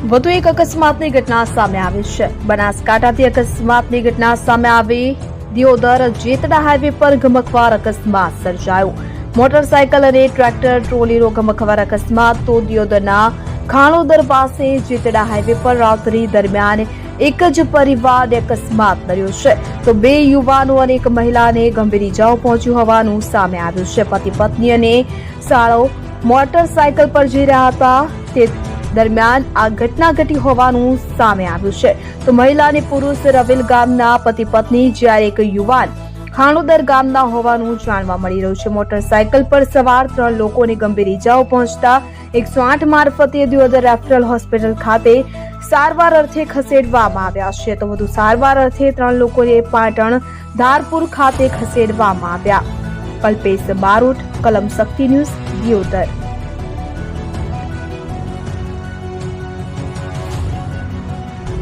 વધુ એક અકસ્માતની ઘટના સામે આવી છે. બનાસકાંઠાથી અકસ્માતની ઘટના સામે આવી. દિયોદર જેતડા હાઈવે પર ગમકવાર અકસ્માત સર્જાયો. મોટરસાયકલ અને ટ્રેક્ટર ટ્રોલીનો ગમકવાર અકસ્માત. તો દિયોદરના ખાણોદર પાસે જેતડા હાઈવે પર રાત્રિ દરમિયાન એક જ પરિવારને અકસ્માત નડ્યો છે. તો બે યુવાનો અને એક મહિલાને ગંભીર ઇજાઓ પહોંચ્યું હોવાનું સામે આવ્યું છે. પતિ પત્ની અને સાળો મોટરસાયકલ પર જઈ રહ્યા હતા. તે દરમિયાન આ ઘટના ઘટી હોવાનું સામે આવ્યું છે. તો મહિલા અને પુરુષ રવિલ ગામના પતિ પત્ની જ્યારે એક યુવાન ખાણોદર ગામના હોવાનું જાણવા મળી રહ્યું છે. મોટરસાયકલ પર સવાર ત્રણ લોકોને ગંભીર ઇજાઓ પહોંચતા એકસો આઠ મારફતે દિયોદર રેફરલ હોસ્પિટલ ખાતે સારવાર અર્થે ખસેડવામાં આવ્યા છે. તો વધુ સારવાર અર્થે ત્રણ લોકોને પાટણ ધારપુર ખાતે ખસેડવામાં આવ્યા. કલ્પેશ બારોટ, કલમ શક્તિ ન્યૂઝ, દિયોદર.